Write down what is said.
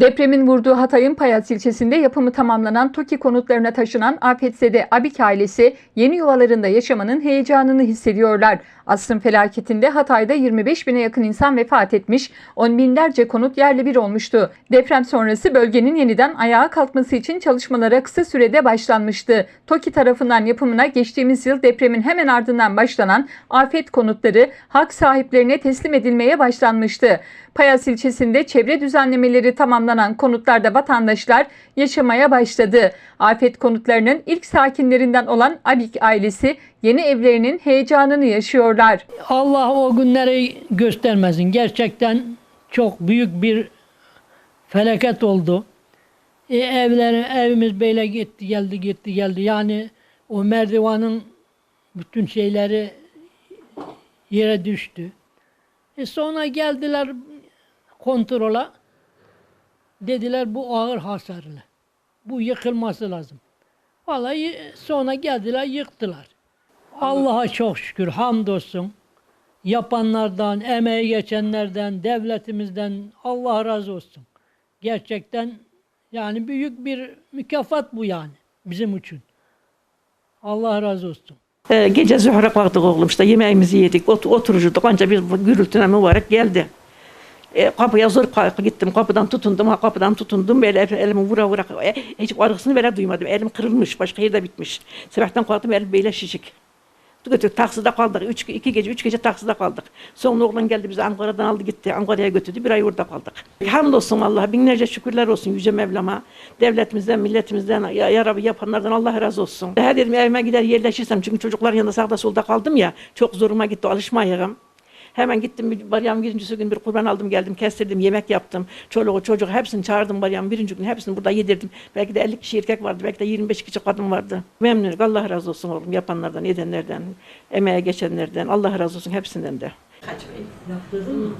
Depremin vurduğu Hatay'ın Payas ilçesinde yapımı tamamlanan TOKİ konutlarına taşınan afetzede Abik ailesi yeni yuvalarında yaşamanın heyecanını hissediyorlar. Asrın felaketinde Hatay'da 25 bine yakın insan vefat etmiş, on binlerce konut yerle bir olmuştu. Deprem sonrası bölgenin yeniden ayağa kalkması için çalışmalara kısa sürede başlanmıştı. TOKİ tarafından yapımına geçtiğimiz yıl depremin hemen ardından başlanan afet konutları hak sahiplerine teslim edilmeye başlanmıştı. Payas ilçesinde çevre düzenlemeleri tamamlanan konutlarda vatandaşlar yaşamaya başladı. Afet konutlarının ilk sakinlerinden olan Abik ailesi yeni evlerinin heyecanını yaşıyorlar. Allah o günleri göstermesin. Gerçekten çok büyük bir felaket oldu. E, evleri, evimiz böyle gitti geldi gitti geldi. Yani o merdivanın bütün şeyleri yere düştü. E sonra geldiler kontrola. Dediler bu ağır hasarlı. Bu yıkılması lazım. Vallahi sonra geldiler yıktılar. Allah'a çok şükür hamdolsun. Yapanlardan, emeği geçenlerden, devletimizden Allah razı olsun. Gerçekten yani büyük bir mükafat bu yani bizim için. Allah razı olsun. Ee, gece zühre kalktık oğlum işte yemeğimizi yedik, ot oturucuduk anca bir gürültüne mübarek geldi. E, kapıya zor gittim, kapıdan tutundum, ha kapıdan tutundum, böyle el- elimi vura vura, e, hiç arasını bile duymadım, elim kırılmış, başka yerde bitmiş. Sabahtan kalktım, elim böyle şişik. Götürdük, takside kaldık, üç, iki gece, üç gece takside kaldık. Sonra oğlan geldi bizi Ankara'dan aldı gitti, Ankara'ya götürdü, bir ay orada kaldık. Hamdolsun Allah'a, binlerce şükürler olsun Yüce Mevlam'a. Devletimizden, milletimizden, ya, ya Rabbi yapanlardan Allah razı olsun. Her dedim evime gider yerleşirsem, çünkü çocuklar yanında sağda solda kaldım ya, çok zoruma gitti, alışmayayım. Hemen gittim bir bayram birincisi gün bir kurban aldım geldim kestirdim yemek yaptım. Çoluğu çocuk hepsini çağırdım bayram birinci gün hepsini burada yedirdim. Belki de 50 kişi erkek vardı belki de 25 kişi kadın vardı. Memnunum Allah razı olsun oğlum yapanlardan edenlerden emeğe geçenlerden Allah razı olsun hepsinden de. Kaç bey? Yaptırdın mı?